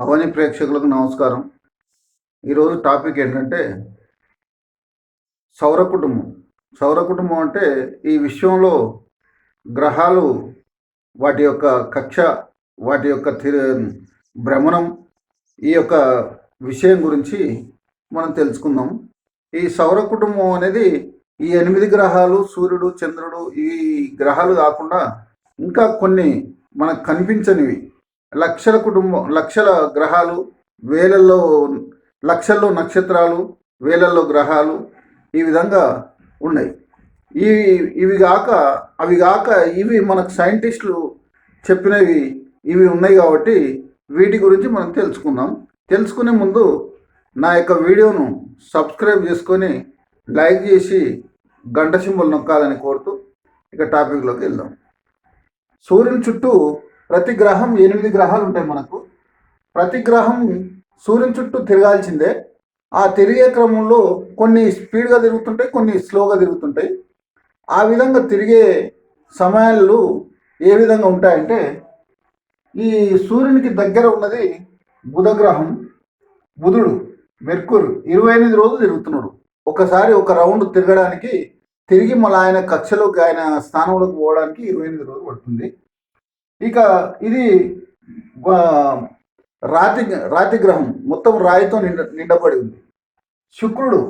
అవని ప్రేక్షకులకు నమస్కారం. ఈరోజు టాపిక్ ఏంటంటే సౌర కుటుంబం. సౌర కుటుంబం అంటే ఈ విశ్వంలో గ్రహాలు వాటి యొక్క కక్ష వాటి యొక్క తిరు భ్రమణం ఈ యొక్క విషయం గురించి మనం తెలుసుకుందాం. ఈ సౌర కుటుంబం అనేది ఈ ఎనిమిది గ్రహాలు సూర్యుడు చంద్రుడు ఈ గ్రహాలు కాకుండా ఇంకా కొన్ని మనకు కనిపించనివి. లక్షల కుటుంబం లక్షల గ్రహాలు వేలల్లో లక్షల్లో నక్షత్రాలు వేలల్లో గ్రహాలు ఈ విధంగా ఉన్నాయి. ఈ ఇవి కాక అవి కాక ఇవి మనకు సైంటిస్టులు చెప్పినవి ఇవి ఉన్నాయి కాబట్టి వీటి గురించి మనం తెలుసుకుందాం. తెలుసుకునే ముందు నా యొక్క వీడియోను సబ్స్క్రైబ్ చేసుకొని లైక్ చేసి గంట సింబల్ నొక్కాలని కోరుతూ ఇక టాపిక్లోకి వెళ్దాం. సూర్యుని చుట్టూ ప్రతి గ్రహం ఎనిమిది గ్రహాలు ఉంటాయి మనకు. ప్రతి గ్రహం సూర్యుని చుట్టూ తిరగాల్సిందే. ఆ తిరిగే క్రమంలో కొన్ని స్పీడ్గా తిరుగుతుంటాయి కొన్ని స్లోగా తిరుగుతుంటాయి. ఆ విధంగా తిరిగే సమయాలు ఏ విధంగా ఉంటాయంటే ఈ సూర్యునికి దగ్గర ఉన్నది బుధగ్రహం బుధుడు మెర్కురు ఇరవై ఎనిమిది రోజులు తిరుగుతున్నాడు ఒకసారి ఒక రౌండ్ తిరగడానికి తిరిగి మళ్ళీ ఆయన కక్షలోకి ఆయన స్థానంలోకి పోవడానికి ఇరవై ఎనిమిది రోజులు పడుతుంది. ఇక ఇది రాతి రాతి గ్రహం మొత్తం రాయితో నిండ నిండబడి ఉంది. శుక్రుడు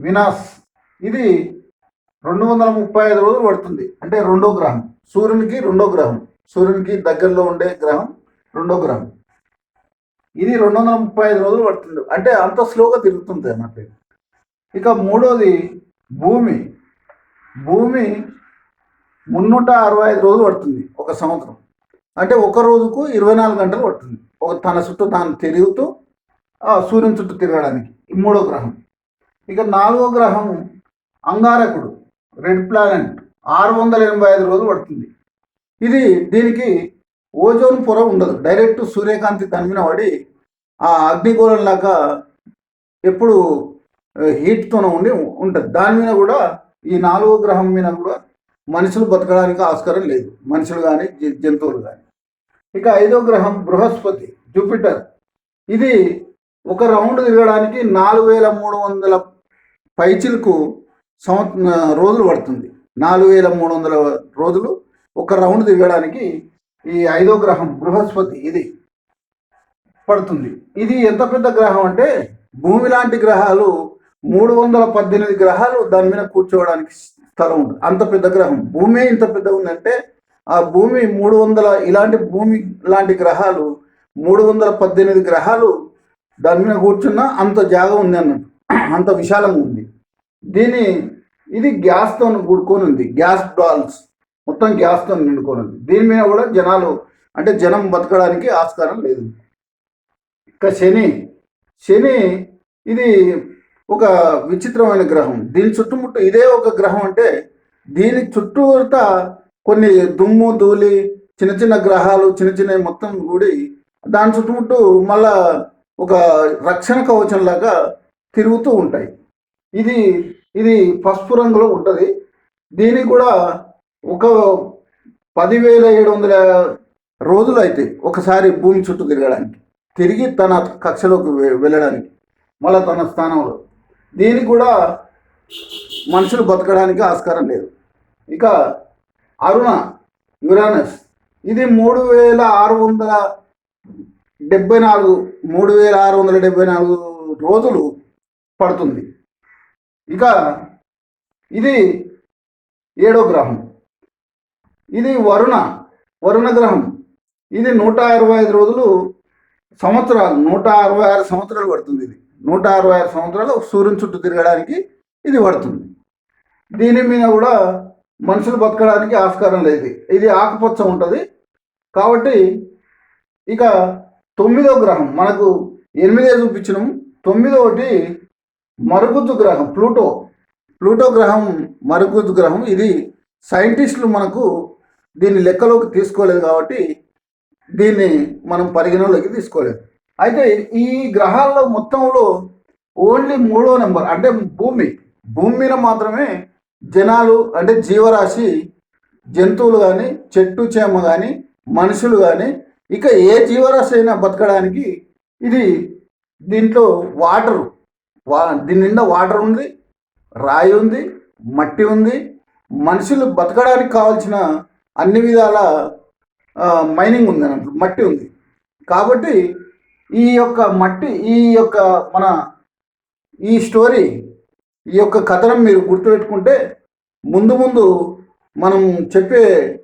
వినాస్ ఇది రెండు వందల ముప్పై ఐదు రోజులు పడుతుంది. అంటే రెండో గ్రహం. సూర్యునికి రెండో గ్రహం. సూర్యునికి దగ్గరలో ఉండే గ్రహం రెండో గ్రహం. ఇది రెండు వందల ముప్పై ఐదు రోజులు పడుతుంది. అంటే అంత స్లోగా తిరుగుతుంది అన్నట్టు ఇక మూడోది భూమి. భూమి మున్నూట అరవై ఐదు రోజులు పడుతుంది ఒక సంవత్సరం. అంటే ఒక రోజుకు ఇరవై నాలుగు గంటలు పడుతుంది. ఒక తన చుట్టూ తాను తిరుగుతూ ఆ సూర్యుని చుట్టూ తిరగడానికి. మూడో గ్రహం. ఇక నాలుగో గ్రహం అంగారకుడు రెడ్ ప్లానెట్. ఆరు వందల ఎనభై ఐదు రోజులు పడుతుంది. ఇది దీనికి ఓజోన్ పొర ఉండదు. డైరెక్ట్ సూర్యకాంతి తనిమిన మీద పడి ఆ అగ్నిగోళం లాగా ఎప్పుడు హీట్తోనే ఉండి ఉంటుంది. దాని మీద కూడా ఈ నాలుగో గ్రహం మీద కూడా మనుషులు బతకడానికి ఆస్కారం లేదు. మనుషులు కానీ జంతువులు కానీ ఇక ఐదో గ్రహం బృహస్పతి జూపిటర్. ఇది ఒక రౌండ్ తిరగడానికి నాలుగు వేల మూడు వందల పైచిలకు సంవ రోజులు పడుతుంది. నాలుగు వేల మూడు వందల రోజులు ఒక రౌండ్ తిరగడానికి ఈ ఐదో గ్రహం బృహస్పతి ఇది పడుతుంది. ఇది ఎంత పెద్ద గ్రహం అంటే భూమి లాంటి గ్రహాలు మూడు వందల పద్దెనిమిది గ్రహాలు దాని మీద కూర్చోవడానికి స్థలం ఉంది. అంత పెద్ద గ్రహం. భూమి ఇంత పెద్ద ఉందంటే ఆ భూమి మూడు వందల ఇలాంటి భూమి లాంటి గ్రహాలు మూడు వందల పద్దెనిమిది గ్రహాలు దాని మీద కూర్చున్న అంత జాగ ఉంది అన్నట్టు. అంత విశాలంగా ఉంది. దీని ఇది గ్యాస్తో కూడుకొని ఉంది. గ్యాస్ డాల్స్. మొత్తం గ్యాస్తో నిండుకొని ఉంది. దీని మీద కూడా జనాలు అంటే జనం బతకడానికి ఆస్కారం లేదు. ఇంకా శని. శని ఇది ఒక విచిత్రమైన గ్రహం. దీని చుట్టుముట్టు ఇదే ఒక గ్రహం అంటే దీని చుట్టూత కొన్ని దుమ్ము ధూళి చిన్న చిన్న గ్రహాలు చిన్న చిన్న మొత్తం కూడి దాని చుట్టుముట్టు మళ్ళా ఒక రక్షణ కవచం లాగా తిరుగుతూ ఉంటాయి. ఇది ఇది పసుపు రంగులో ఉంటుంది. దీనికి కూడా ఒక పదివేల ఏడు వందల రోజులు అయితే ఒకసారి భూమి చుట్టూ తిరగడానికి తిరిగి తన కక్షలోకి వెళ్ళడానికి మళ్ళీ తన స్థానంలో. దీనికి కూడా మనుషులు బతకడానికి ఆస్కారం లేదు. ఇక అరుణ యురానస్ ఇది మూడు వేల ఆరు వందల డెబ్బై నాలుగు మూడు వేల ఆరు వందల డెబ్బై నాలుగు రోజులు పడుతుంది. ఇక ఇది ఏడో గ్రహం. ఇది వరుణ వరుణ గ్రహం. ఇది నూట అరవై ఐదు రోజులు సంవత్సరాలు నూట అరవై ఆరు సంవత్సరాలు పడుతుంది ఇది. నూట అరవై ఆరు సంవత్సరాలు సూర్యుని చుట్టూ తిరగడానికి ఇది పడుతుంది. దీని మీద కూడా మనుషులు బతకడానికి ఆస్కారం లేదు. ఇది ఆకుపచ్చ ఉంటుంది. కాబట్టి ఇక తొమ్మిదో గ్రహం మనకు ఎనిమిదే చూపించినాం. తొమ్మిదోటి మరుగుజ్జు గ్రహం ప్లూటో. ప్లూటో గ్రహం మరుగుజ్జు గ్రహం ఇది సైంటిస్టులు మనకు దీన్ని లెక్కలోకి తీసుకోలేదు కాబట్టి దీన్ని మనం పరిగణలోకి తీసుకోలేదు. అయితే ఈ గ్రహాల్లో మొత్తంలో ఓన్లీ మూడో నెంబర్ అంటే భూమి భూమి మీద మాత్రమే జనాలు అంటే జీవరాశి జంతువులు కానీ చెట్టు చేమ కానీ మనుషులు కానీ ఇక ఏ జీవరాశి అయినా బతకడానికి ఇది దీంట్లో వాటరు వా దీని నిండా వాటర్ ఉంది రాయి ఉంది మట్టి ఉంది. మనుషులు బతకడానికి కావాల్సిన అన్ని విధాల మైనింగ్ ఉంది అన్నట్లు మట్టి ఉంది. కాబట్టి ఈ యొక్క మట్టి ఈ యొక్క మన ఈ స్టోరీ ఈ యొక్క కథనం మీరు గుర్తుపెట్టుకుంటే ముందు ముందు మనం చెప్పే